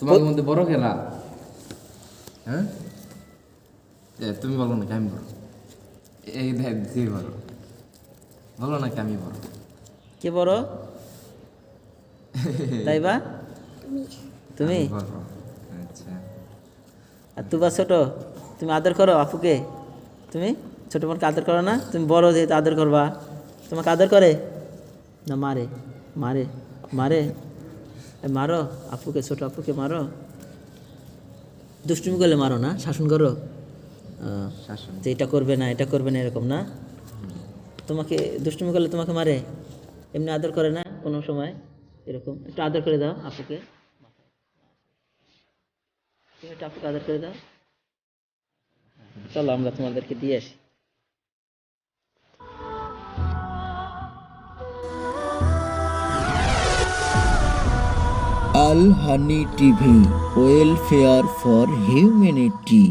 তোমাদের মধ্যে বড় খেলা হ্যাঁ? তুমি বলো নাকি আমি বড় এই দেখ যে বড় বলো নাকি আমি বড় কে বড়? তাই বা তুমি? আচ্ছা। আর তুবা ছোট তুমি আদর করো আপুকে। তুমি? ছোট বোনকে আদর করো না? তুমি বড় যেহেতু আদর করবা। তোমাকে আদর করে? না মারে। মারে। মারে। মারো আপুকে ছোট আপুকে মারো। দুষ্টুমি করলে মারো না শাসন করো। শাসন। যে এটা করবে না এটা করবে না এরকম না। তোমাকে দুষ্টুমি করলে তোমাকে মারে। এমনি আদর করে না কোনো সময়। এরকম। একটু আদর করে দাও আপুকে। তুমি একটু আপুকে আদর করে দাও। চলো আমরা তোমাদেরকে দিয়ে আসি। Al Hani TV welfare for humanity